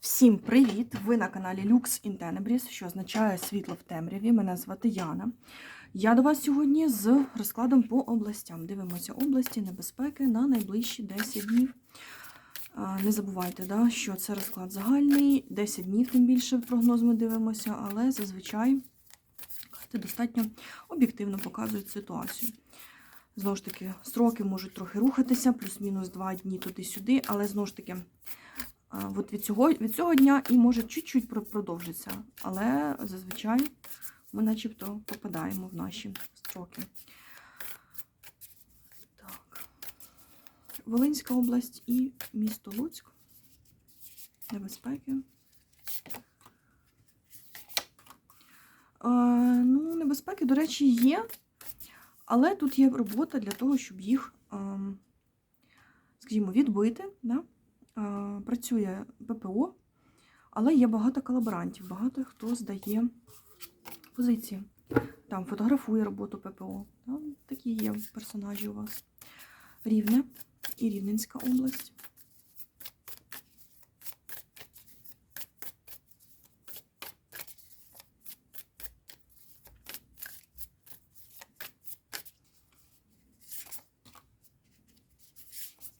Всім привіт! Ви на каналі Lux in Tenebris, що означає світло в темряві. Мене звати Яна. Я до вас сьогодні з розкладом по областям. Дивимося області небезпеки на найближчі 10 днів. Не забувайте, да, що це розклад загальний, 10 днів, тим більше прогноз ми дивимося, але зазвичай карти достатньо об'єктивно показують ситуацію. Знову ж таки, строки можуть трохи рухатися, плюс-мінус 2 дні туди-сюди, але знову ж таки. От від цього, від цього дня і може чуть-чуть про- продовжиться, але зазвичай ми начебто попадаємо в наші строки. Так. Волинська область і місто Луцьк. Небезпеки. Е, ну, небезпеки, до речі, є, але тут є робота для того, щоб їх, ем, скажімо, відбити. Да? Е, працює ППО, але є багато колаборантів, багато хто здає позиції. Там фотографує роботу ППО. Там такі є персонажі у вас. Рівне і Рівненська область.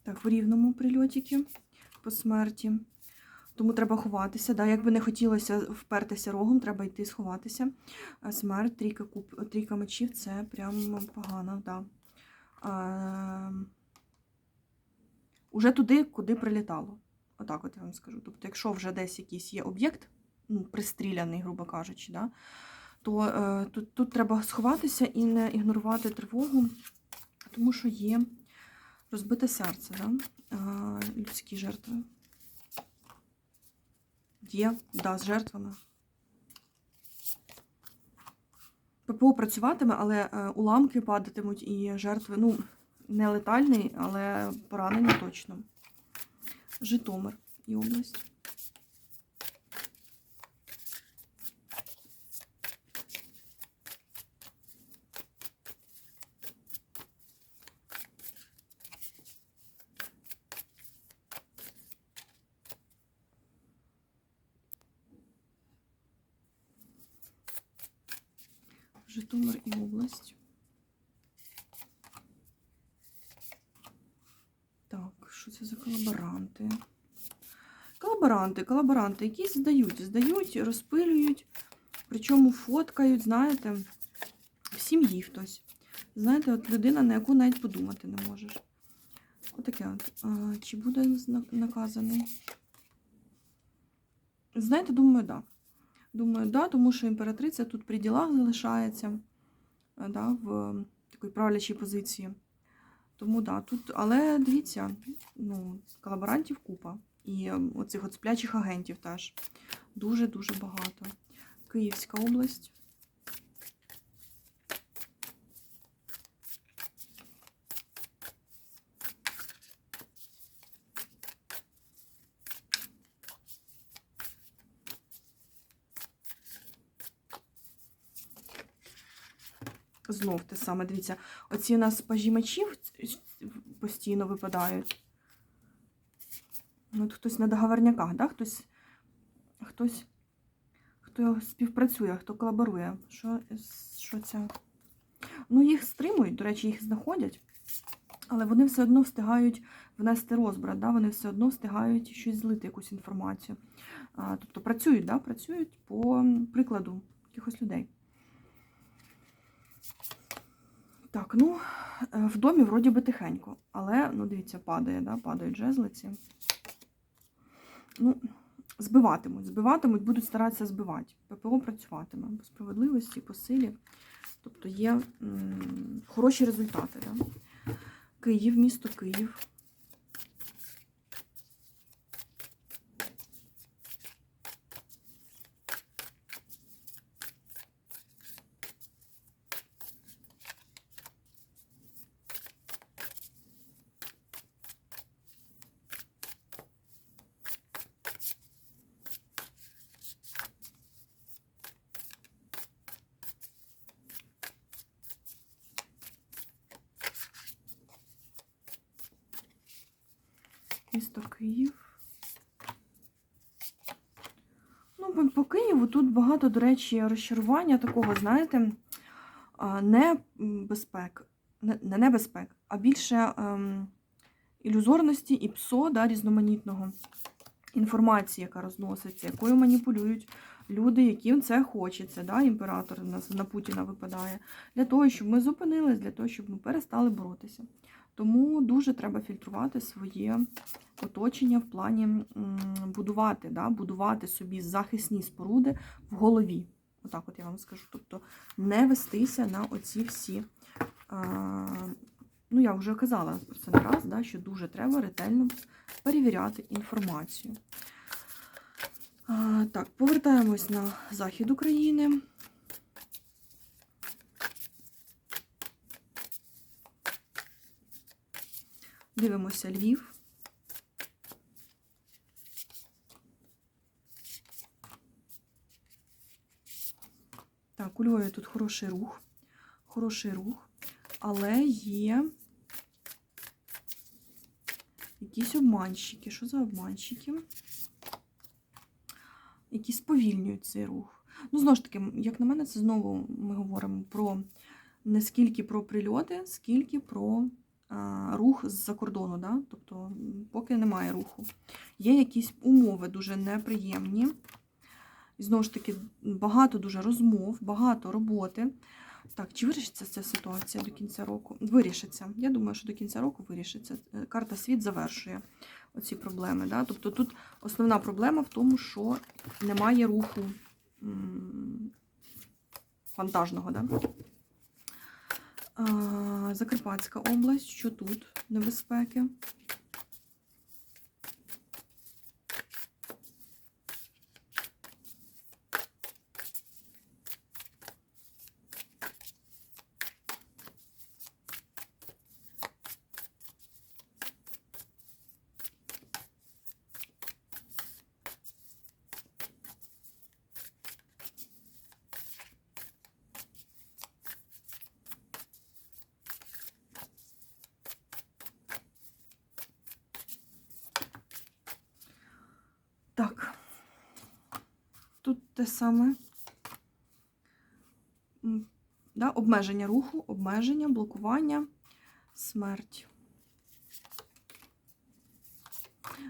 Так, в рівному прильотіки по смерті. Тому треба ховатися. Да? Якби не хотілося впертися рогом, треба йти сховатися. Смерть, трійка, куб, трійка мечів це прям погано. Да. А, уже туди, куди прилітало. Отак от я вам скажу. Тобто, якщо вже десь якийсь є об'єкт, ну, пристріляний, грубо кажучи, да, то е, тут, тут треба сховатися і не ігнорувати тривогу, тому що є розбите серце, да? а, людські жертви. Є, да, з жертвами. ППО працюватиме, але е, уламки падатимуть і жертви, ну, не летальний, але поранені точно. Житомир і область. Житомир і область. Так, що це за колаборанти? Колаборанти, колаборанти, які здають, здають, розпилюють, причому фоткають, знаєте, в сім'ї хтось. Знаєте, от людина, на яку навіть подумати не можеш. Отаке от. А, чи буде наказаний? Знаєте, думаю. Да. Думаю, да, тому що імператриця тут при ділах залишається е, да, в такій правлячій позиції. Тому да, тут, але дивіться, ну, колаборантів купа. І е, оцих от сплячих агентів теж дуже-дуже багато. Київська область. Знов те саме, дивіться, оці у нас пажі мечів постійно випадають. Ну, От хтось на договорняках, да? хтось, хтось, хто співпрацює, хто колаборує. Що, що це? Ну, їх стримують, до речі, їх знаходять, але вони все одно встигають внести розбрат, да? вони все одно встигають щось злити, якусь інформацію. А, тобто працюють, да? працюють по прикладу якихось людей. Так, ну, е, в домі вроді би тихенько, але, ну, дивіться, падає, да, падають жезлиці. Ну, збиватимуть, збиватимуть, будуть старатися збивати. ППО працюватиме по справедливості, по силі. Тобто є м, хороші результати. Да? Київ, місто Київ. Місто Київ. по, по Києву тут багато, до речі, розчарування такого, знаєте, не безпек, не, не небезпек, а більше ем, ілюзорності і псо да, різноманітного інформації, яка розноситься, якою маніпулюють люди, яким це хочеться. Да? Імператор на, на Путіна випадає, для того, щоб ми зупинились, для того, щоб ми перестали боротися. Тому дуже треба фільтрувати своє оточення в плані будувати, да? будувати собі захисні споруди в голові. Отак, от я вам скажу. Тобто не вестися на оці всі. А, ну, я вже казала про це не раз, да, що дуже треба ретельно перевіряти інформацію. А, так, повертаємось на захід України. Дивимося Львів. Так, у Львові тут хороший рух. Хороший рух, але є якісь обманщики. Що за обманщики? Які сповільнюють цей рух. Ну, знову ж таки, як на мене, це знову ми говоримо про не скільки про прильоти, скільки про рух з-за кордону. Да? Тобто, поки немає руху. Є якісь умови дуже неприємні. І знову ж таки, багато дуже розмов, багато роботи. Так, чи вирішиться ця ситуація до кінця року? Вирішиться. Я думаю, що до кінця року вирішиться. Е, Карта світ завершує оці проблеми. Да? Тобто тут основна проблема в тому, що немає руху вантажного. Да? Закарпатська область, що тут небезпеки? Так. Тут те саме. Да, обмеження руху, обмеження, блокування, смерть.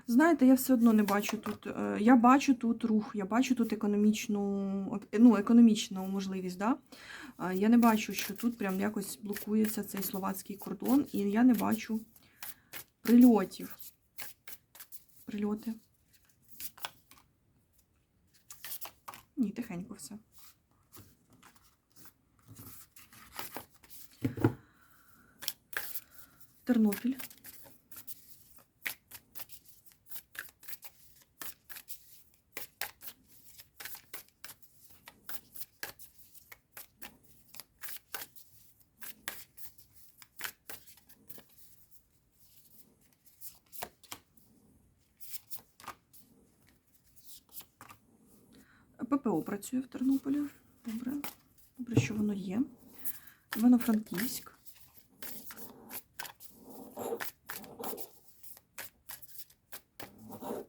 Знаєте, я все одно не бачу тут. е, Я бачу тут рух, я бачу тут економічну, ну, економічну можливість. Да? Я не бачу, що тут прям якось блокується цей словацький кордон, і я не бачу прильотів. Прильоти. Ні, тихенько все. Тернопіль. ППО працює в Тернополі. Добре. Добре, що воно є. Івано-Франківськ.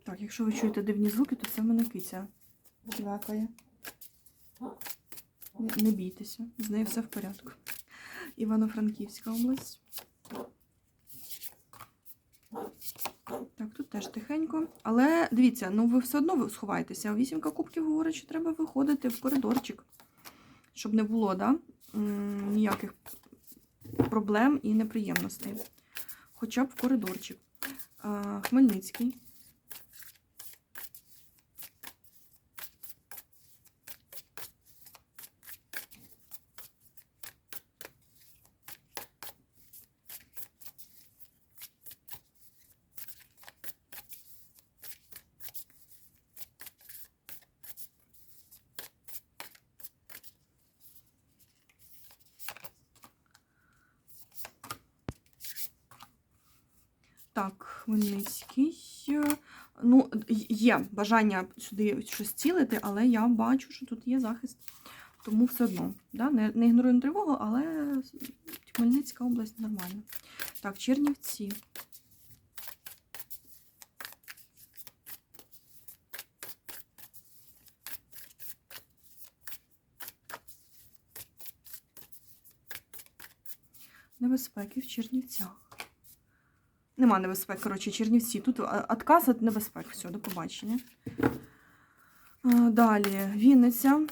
Так, якщо ви чуєте дивні звуки, то це в мене киця. Не, не бійтеся, з нею все в порядку. Івано-Франківська область. Так, тут теж тихенько. Але дивіться, ну ви все одно сховаєтеся. Вісімка кубків говорить, що треба виходити в коридорчик, щоб не було да, ніяких проблем і неприємностей. Хоча б в коридорчик. Хмельницький. Так, Хмельницький. Ну, Є бажання сюди щось цілити, але я бачу, що тут є захист. Тому все одно. Да? Не не ігноруємо тривогу, але Хмельницька область нормальна. Так, Чернівці. Небезпеки в Чернівцях. Нема небезпек, коротше, Чернівці. Тут отказ від небезпек. Все, до побачення. Далі Вінниця.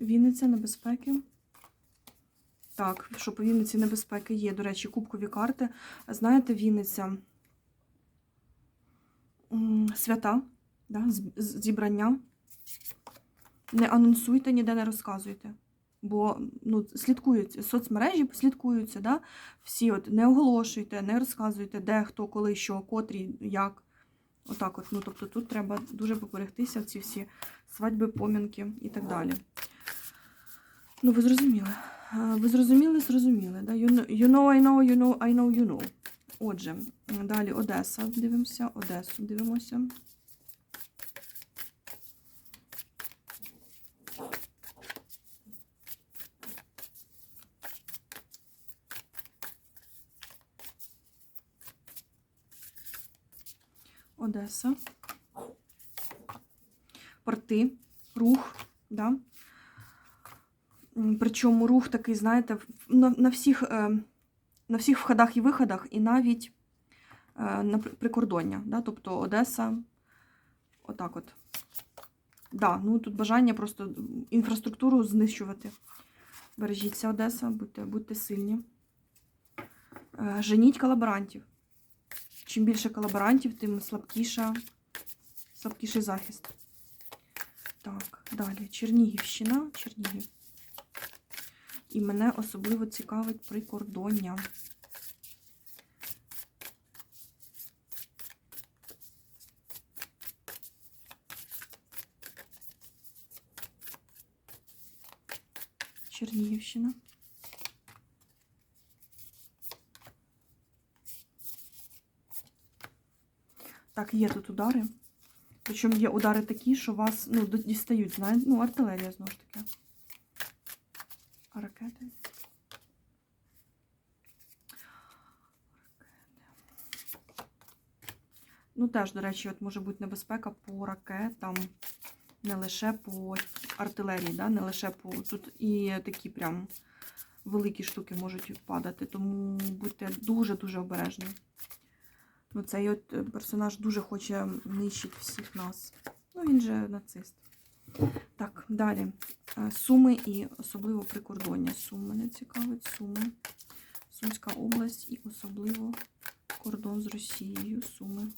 Вінниця небезпеки. Так, що по Вінниці небезпеки є. До речі, кубкові карти. Знаєте, Вінниця свята, да, зібрання. Не анонсуйте, ніде не розказуйте. Бо ну, слідкуються, соцмережі слідкуються, да? всі от не оголошуйте, не розказуйте, де, хто, коли, що, котрі, як. Отак от. Ну, тобто тут треба дуже поберегтися, ці всі свадьби, помінки і так далі. Ну, ви зрозуміли. Е, Ви зрозуміли, зрозуміли. Да? You know, I know, you know, I know, you know. Отже, далі Одеса дивимося, Одесу дивимося. Одеса. Порти, рух, да? Причому рух такий, знаєте, на, на, всіх, е, на всіх входах і виходах, і навіть е, на прикордоння. Да? Тобто Одеса, отак от. Да, ну тут бажання просто інфраструктуру знищувати. Бережіться, Одеса, будьте, будьте сильні. Е, Женіть колаборантів. Чим більше колаборантів, тим слабкіша, слабкіший захист. Так, далі. Чернігівщина. Чернігів. І мене особливо цікавить прикордоння. Чернігівщина. Так, є тут удари. Причому є удари такі, що вас ну, дістають, знаєте, ну, артилерія знову ж таки. Ракети? Ну, теж, до речі, от може бути небезпека по ракетам, не лише по артилерії, да? не лише по. Тут і такі прям великі штуки можуть падати, тому будьте дуже-дуже обережні. Ну, цей от персонаж дуже хоче нищити всіх нас. Ну, він же нацист. Так, далі. Е, Суми і особливо прикордоння. Суми мене цікавить. Суми. Сумська область і особливо кордон з Росією. Суми.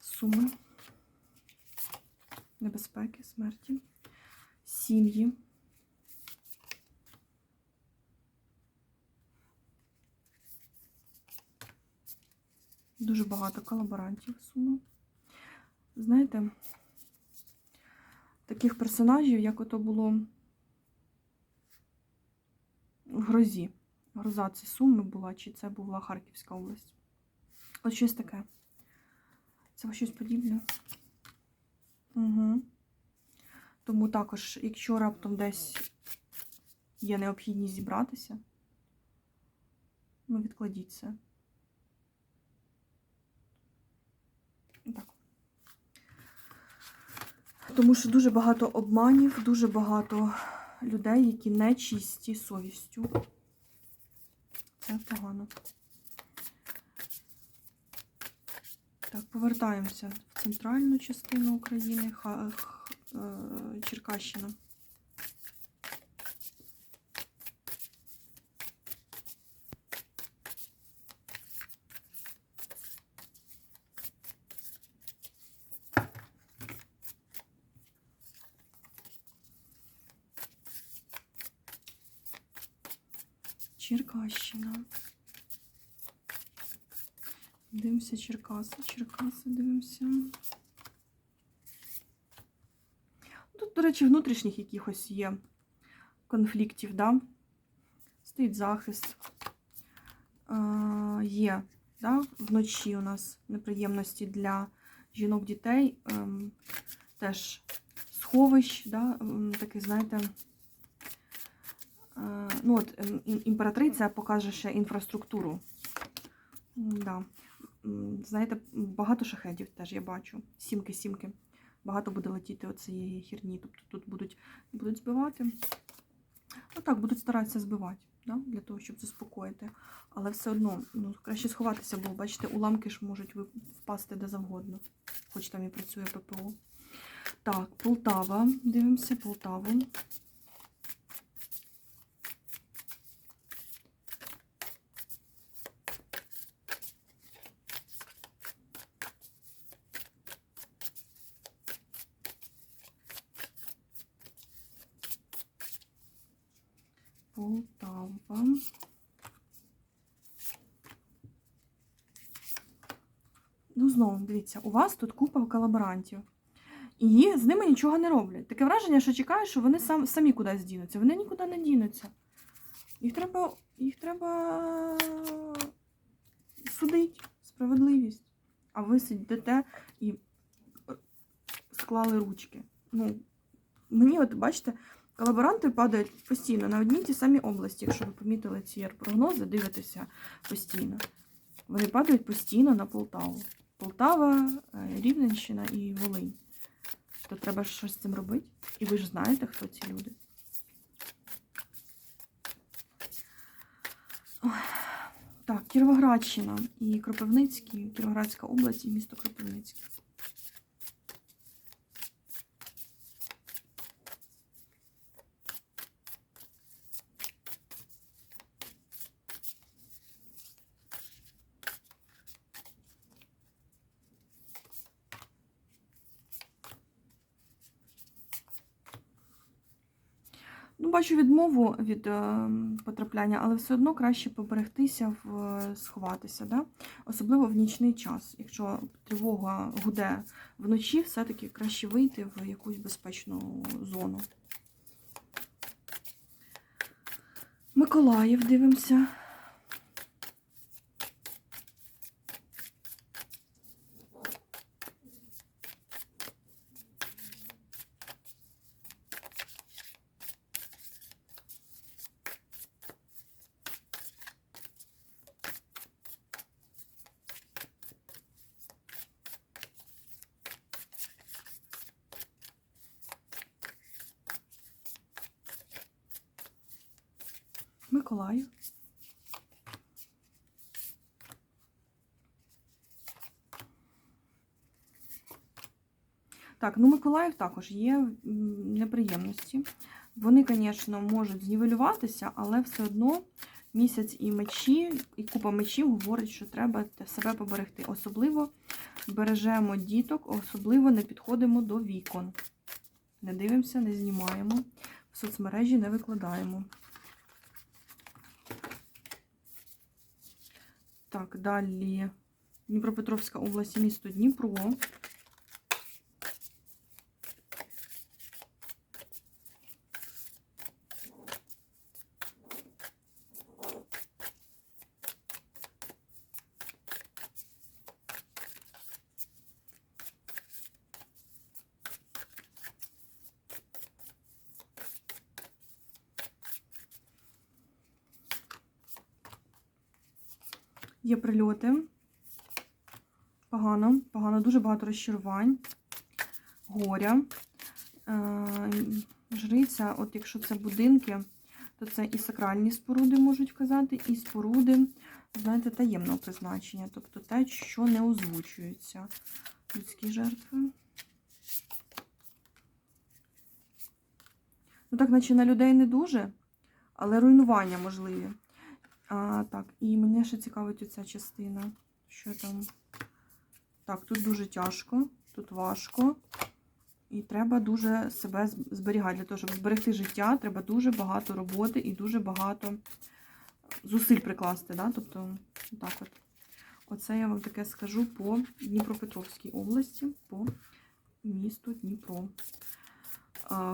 Суми. Небезпеки, смерті. Сім'ї. Дуже багато колаборантів суми. Знаєте, таких персонажів, як ото було в грозі. Гроза це Суми була, чи це була Харківська область. От щось таке. Це щось подібне. Угу. Тому також, якщо раптом десь є необхідність зібратися, ну, відкладіть це. Так. Тому що дуже багато обманів, дуже багато людей, які не чисті совістю. Це погано. Так, повертаємося в центральну частину України, е, Черкащина. Черкащина. Дивимося Черкаси, Черкаси, дивимося. Тут, до речі, внутрішніх якихось є конфліктів, да? Стоїть захист. А, є Да? Вночі у нас неприємності для жінок дітей. Ем, теж сховищ, да? такий, знаєте, е, ну от ем, імператриця покаже ще інфраструктуру. Да. Знаєте, багато шахедів теж я бачу. Сімки, сімки. Багато буде летіти оцієї херні. Тобто тут будуть, будуть збивати. Ну так, будуть старатися збивати, да? для того, щоб заспокоїти. Але все одно, ну, краще сховатися, бо бачите, уламки ж можуть впасти де завгодно. Хоч там і працює ППО. Так, Полтава. Дивимося Полтаву. Полтава. Ну, знову, дивіться, у вас тут купа колаборантів. І з ними нічого не роблять. Таке враження, що чекають, що вони сам, самі кудись дінуться. Вони нікуди не дінуться. Їх треба, їх треба судити, справедливість. А ви сидите і склали ручки. Ну, мені, от бачите, колаборанти падають постійно на одній ті самі області, якщо ви помітили ці прогнози, дивитеся постійно. Вони падають постійно на Полтаву. Полтава, е, Рівненщина і Волинь. То треба щось з цим робити. І ви ж знаєте, хто ці люди. Так, Кіровоградщина і Кропивницький, Кіровоградська область і місто Кропивницький. Ну, бачу відмову від е, потрапляння, але все одно краще поберегтися, в, е, сховатися, да? особливо в нічний час. Якщо тривога гуде вночі, все-таки краще вийти в якусь безпечну зону. Миколаїв дивимося. Миколаїв. Так, ну Миколаїв також є неприємності. Вони, звісно, можуть знівелюватися, але все одно місяць і мечі, і купа мечів говорить, що треба себе поберегти. Особливо бережемо діток, особливо не підходимо до вікон. Не дивимося, не знімаємо, в соцмережі не викладаємо. Так, далі Дніпропетровська область, місто Дніпро. Є прильоти. Погано, погано, дуже багато розчарувань, горя. Е, Жриця, от якщо це будинки, то це і сакральні споруди можуть вказати, і споруди, знаєте, таємного призначення, тобто те, що не озвучується. Людські жертви. Ну так, наче на людей не дуже, але руйнування можливі. А, так, і мене ще цікавить оця частина. Що там? Так, тут дуже тяжко, тут важко. І треба дуже себе зберігати. Для того, щоб зберегти життя, треба дуже багато роботи і дуже багато зусиль прикласти. Да? Тобто, так от. Оце я вам таке скажу по Дніпропетровській області, по місту Дніпро.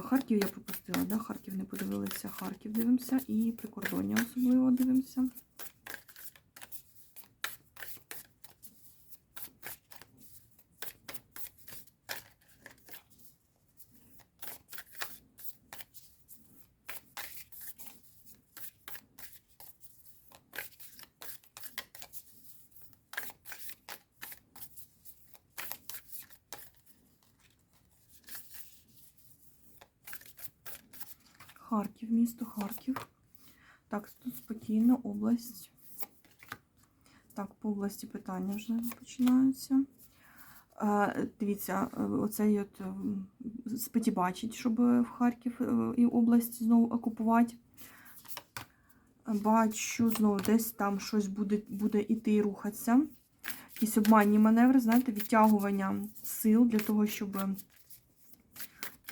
Харків я пропустила, да? Харків не подивилися, Харків дивимося і прикордоння особливо дивимося. Харків, місто Харків. Так, тут спокійно, область. Так, по області питання вже починаються. Е, Дивіться, е, оцей от е, спиті бачить, щоб в Харків і область знову окупувати. Бачу, знову десь там щось буде, буде іти рухатися. Якісь обманні маневри, знаєте, відтягування сил для того, щоб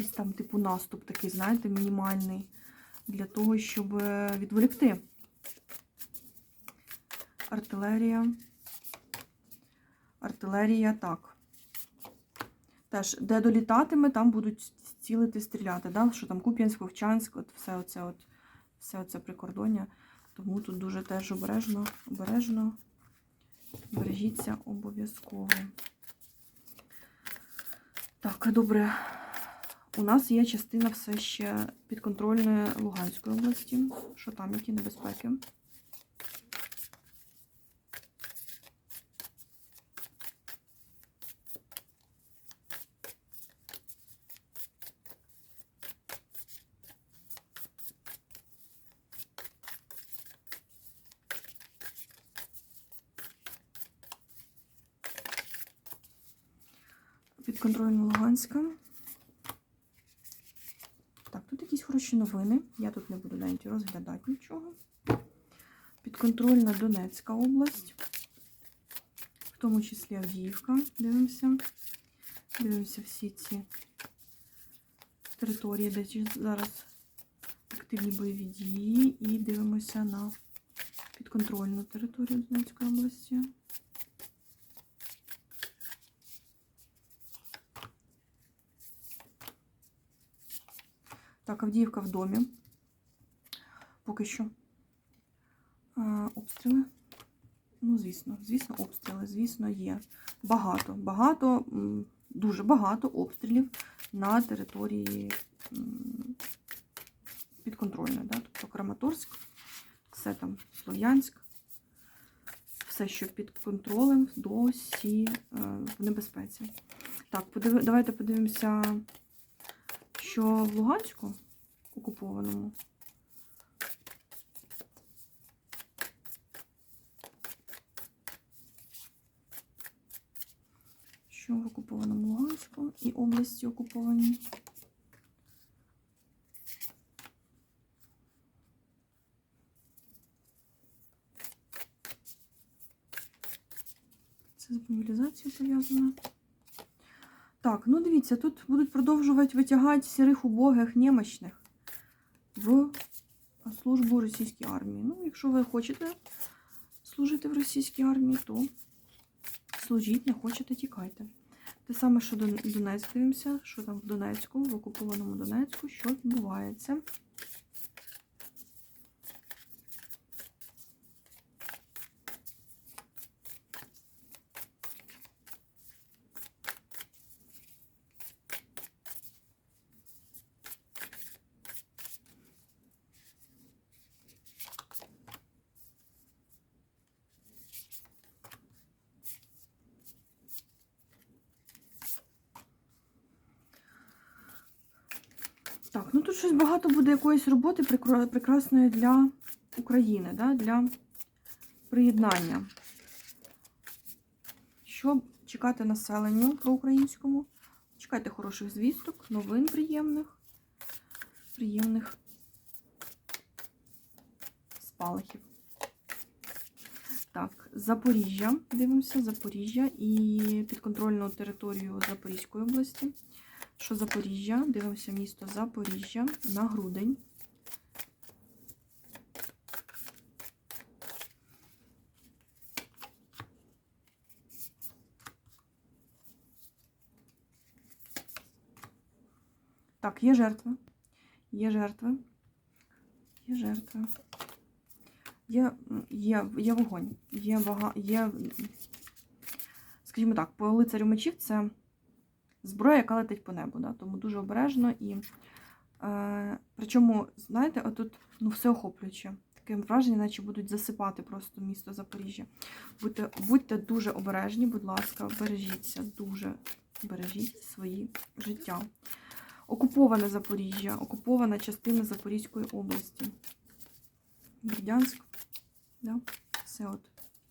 якийсь там типу наступ такий, знаєте, мінімальний, для того, щоб відволікти. Артилерія. Артилерія, так. Теж, де долітатиме, там будуть цілити, стріляти. Да? Що там Куп'янськ, Вовчанськ, от все оце, от, все оце прикордоння. Тому тут дуже теж обережно, обережно. Бережіться обов'язково. Так, добре. У нас є частина все ще підконтрольної Луганської області. Що там, які небезпеки? Підконтрольна Луганська. Так, тут якісь хороші новини. Я тут не буду навіть розглядати нічого. Підконтрольна Донецька область, в тому числі Авдіївка. Дивимося. Дивимося всі ці території, де зараз активні бойові дії. І дивимося на підконтрольну територію Донецької області. Так, Авдіївка в домі. Поки що. А, обстріли. Ну, звісно, звісно, обстріли, звісно, є. Багато, багато, дуже багато обстрілів на території підконтрольної. Да? Тобто Краматорськ, все там Слов'янськ, все, що під контролем, досі е, в небезпеці. Так, подиви, давайте подивимося що в Луганську окупованому що в окупованому Луганську і області окуповані. Це з мобілізацією пов'язано. Так, ну дивіться, тут будуть продовжувати витягати сірих убогих немощних в службу російській армії. Ну, якщо ви хочете служити в російській армії, то служіть, не хочете, тікайте. Те саме, що Дон- Донецьк дивимося, що там в Донецьку, в окупованому Донецьку, що відбувається. Так, ну тут щось багато буде якоїсь роботи прекрасної для України, да? для приєднання. Що чекати населенню проукраїнському? Чекайте хороших звісток, новин приємних, приємних спалахів. Так, Запоріжжя. Дивимося, Запоріжжя і підконтрольну територію Запорізької області. Що Запоріжжя? Дивимося місто Запоріжжя на грудень. Так, є жертви. Є жертви. Є жертви. Є, є, є вогонь. Є вага, є, скажімо так, по лицарю мечів це зброя, яка летить по небу. Да? Тому дуже обережно і. Е, причому, знаєте, отут ну, все охоплююче. Таке враження, наче будуть засипати просто місто Запоріжжя. Будьте, будьте дуже обережні, будь ласка, бережіться, дуже бережіть свої життя. Окуповане Запоріжжя, окупована частина Запорізької області. Бердянськ, да? все от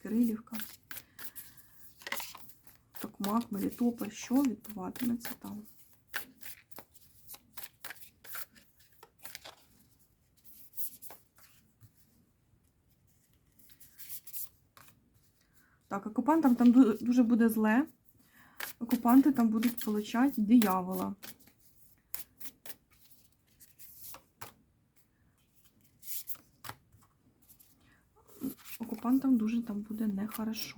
Кирилівка, Токмак, Мелітополь. Що відбуватиметься там? Так, окупантам там дуже буде зле. Окупанти там будуть получати диявола. Окупантам дуже там буде нехорошо.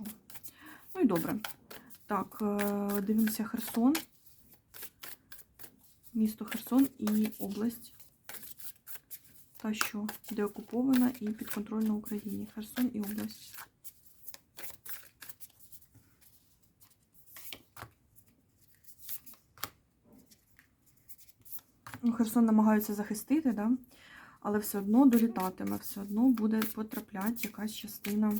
Ну і добре. Так, е, дивимося Херсон. Місто Херсон і область. Та що де окупована і підконтрольна Україні. Херсон і область. Ну, Херсон намагаються захистити, да? але все одно долітатиме, все одно буде потрапляти якась частина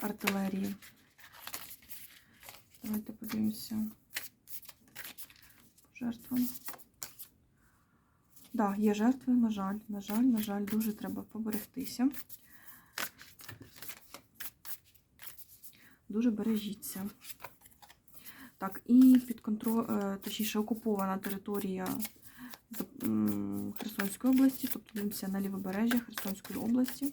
артилерії. Давайте подивимося. по Жертвам. Так, да, є жертви, на жаль, на жаль, на жаль, дуже треба поберегтися. Дуже бережіться. Так, і під контроль, точніше, окупована територія Херсонської області, тобто дивимося на лівобережжя Херсонської області.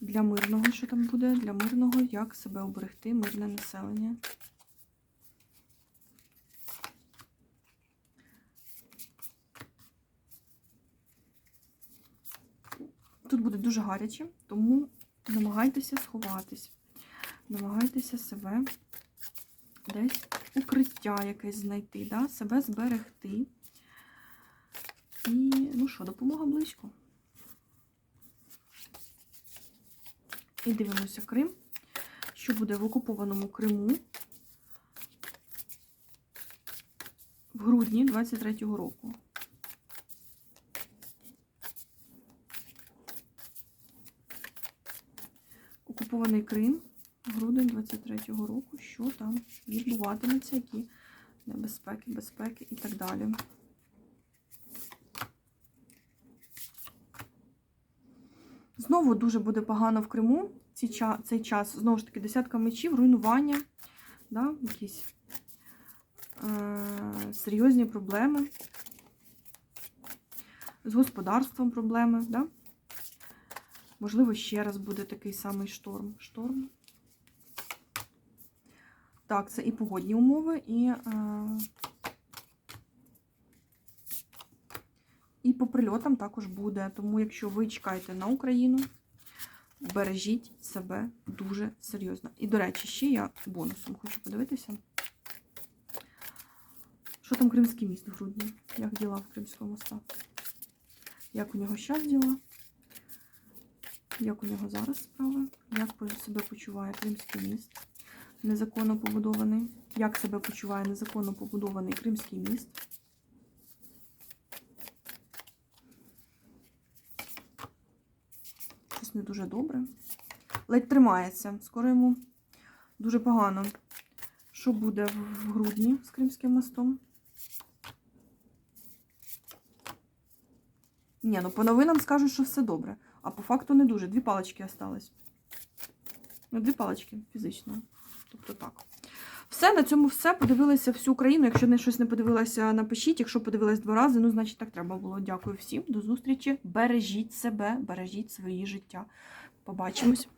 Для мирного, що там буде? Для мирного, як себе оберегти, мирне населення. Тут буде дуже гаряче, тому намагайтеся сховатись. Намагайтеся себе десь укриття якесь знайти, да? себе зберегти. І, ну що, допомога близько. І дивимося Крим. Що буде в окупованому Криму в грудні 23-го року. Окупований Крим, грудень 23-го року. Що там відбуватиметься, які небезпеки, безпеки і так далі. Знову дуже буде погано в Криму цей час. Знову ж таки, десятка мечів, руйнування, да, якісь е- серйозні проблеми. З господарством проблеми, да? Можливо, ще раз буде такий самий шторм. Шторм. Так, це і погодні умови, і, е, і по прильотам також буде. Тому, якщо ви чекаєте на Україну, бережіть себе дуже серйозно. І, до речі, ще я бонусом хочу подивитися. Що там Кримський міст в грудні? Як діла в Кримського моста? Як у нього зараз діла? Як у нього зараз справи? Як себе почуває Кримський міст? Незаконно побудований. Як себе почуває незаконно побудований Кримський міст? Не дуже добре. Ледь тримається. Скоро йому дуже погано. Що буде в грудні з Кримським мостом? Ні, ну по новинам скажуть, що все добре. А по факту не дуже. Дві палочки остались. Ну, дві палочки фізично. Тобто так. Все, на цьому все. Подивилися всю Україну. Якщо не щось не подивилася, напишіть. Якщо подивилась два рази, ну, значить так треба було. Дякую всім. До зустрічі. Бережіть себе, бережіть свої життя. Побачимось.